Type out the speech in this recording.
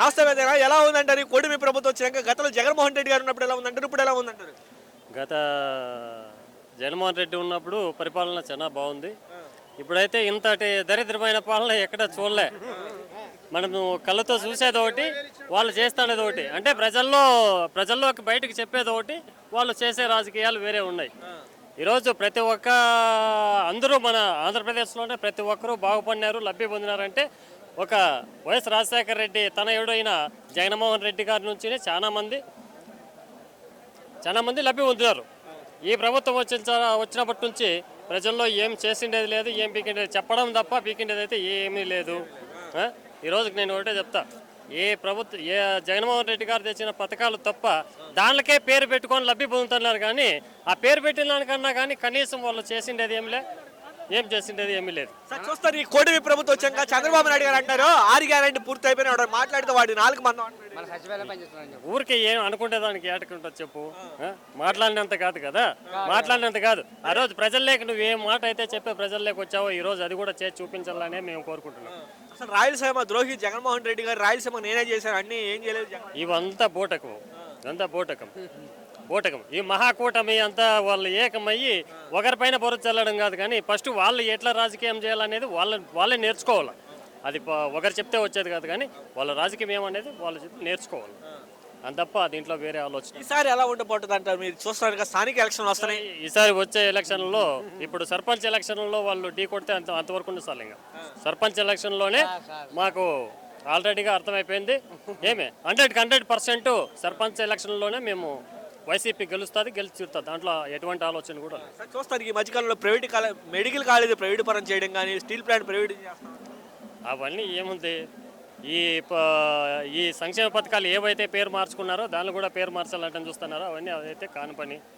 నమస్తే పెద్దనా ఎలా ఉందంటారు? ఈ కూటమి ప్రభుత్వం వచ్చినాక గతంలో జగన్మోహన్ రెడ్డి గారు ఉన్నప్పుడు ఎలా ఉందంటారు? ఇప్పుడు ఎలా ఉందంటారు? గత జగన్మోహన్ రెడ్డి ఉన్నప్పుడు పరిపాలన చాలా బాగుంది. ఇప్పుడైతే ఇంతటి దరిద్రమైన పాలన ఎక్కడ చూడలే. మనము కళ్ళతో చూసేది ఒకటి వాళ్ళు చేస్తానేది ఒకటి. అంటే ప్రజల్లో ప్రజల్లోకి బయటకు చెప్పేది ఒకటి వాళ్ళు చేసే రాజకీయాలు వేరే ఉన్నాయి. ఈరోజు ప్రతి ఒక్క అందరూ మన ఆంధ్రప్రదేశ్లోనే ప్రతి ఒక్కరూ బాగుపడినారు లబ్ధి పొందినారంటే ఒక వైఎస్ రాజశేఖర రెడ్డి తనయుడు అయిన జగన్మోహన్ రెడ్డి గారి నుంచి చాలామంది చాలామంది లబ్ధి పొందుతారు ఈ ప్రభుత్వం వచ్చిన వచ్చినప్పటి నుంచి ప్రజల్లో ఏం చేసిండేది లేదు ఏం పీకిండేది చెప్పడం తప్ప పీకిండేది అయితే ఏమీ లేదు. ఈరోజుకి ఈ రోజుకి నేను ఒకటే చెప్తా. ఏ ప్రభుత్వం ఏ జగన్మోహన్ రెడ్డి గారు తెచ్చిన పథకాలు తప్ప దానికే పేరు పెట్టుకొని లబ్ధి పొందుతున్నారు కానీ ఆ పేరు పెట్టిన దానికన్నా కానీ కనీసం వాళ్ళు చేసిండేది ఏమిలే ఏం చేసిండేది ఏమీ లేదు. సార్ చూస్తారు ఈ కూటమి ప్రభుత్వం వచ్చాక చంద్రబాబు నాయుడు గారు అంటారు ఆరు గ్యారంటీ పూర్తి అయిపోయిన వాడు మాట్లాడితే వాడు నాలుగు మంది ఊరికే ఏం అనుకుంటే దానికి ఏటకుంటుంది చెప్పు? మాట్లాడినంత కాదు కదా? మాట్లాడినంత కాదు. ఆ రోజు ప్రజల్లోకి నువ్వు ఏ మాట అయితే చెప్పే ప్రజల్లోకి వచ్చావో ఈ రోజు అది కూడా చేసి చూపించాలనే మేము కోరుకుంటున్నాం. అసలు రాయలసీమ ద్రోహి జగన్మోహన్ రెడ్డి గారు రాయలసీమ నేనే చేశాను అన్ని ఏం చేయలేదు ఇవంతా బూటకం. ఇదంతా బూటకం. బూటకం. ఈ మహాకూటమి అంతా వాళ్ళు ఏకమయ్యి ఒకరిపైన బొర చల్లడం కాదు కానీ ఫస్ట్ వాళ్ళు ఎట్లా రాజకీయం చేయాలనేది వాళ్ళ వాళ్ళే నేర్చుకోవాలి. అది ఒకరు చెప్తే వచ్చేది కాదు కానీ వాళ్ళ రాజకీయం ఏమనేది వాళ్ళు నేర్చుకోవాలి. అంత తప్ప దీంట్లో వేరే ఆలోచన. ఈసారి ఎలా ఉండబోతుంది అంటారు మీరు? చూస్తున్నారు కదా స్థానిక ఎలక్షన్లు వస్తున్నాయి. ఈసారి వచ్చే ఎలక్షన్లో ఇప్పుడు సర్పంచ్ ఎలక్షన్లో వాళ్ళు ఢీ కొడితే అంత అంతవరకు సార్ ఇంకా సర్పంచ్ ఎలక్షన్లోనే మాకు ఆల్రెడీగా అర్థమైపోయింది. ఏమే? హండ్రెడ్కి హండ్రెడ్ పర్సెంట్ సర్పంచ్ ఎలక్షన్లోనే మేము వైసీపీ గెలుస్తుంది గెలిచి తీరుతుంది. దాంట్లో ఎటువంటి ఆలోచన కూడా లేదు. సార్ చూస్తారు ఈ మధ్యకాలంలో private college medical college private పరం చేయడం కానీ స్టీల్ ప్లాంట్ ప్రైవేట్ అవన్నీ ఏముంది? ఈ ప- ఈ సంక్షేమ పథకాలు ఏవైతే పేరు మార్చుకున్నారో దాన్ని కూడా పేరు మార్చాలంటే చూస్తున్నారో? అవన్నీ అదైతే కాని పని.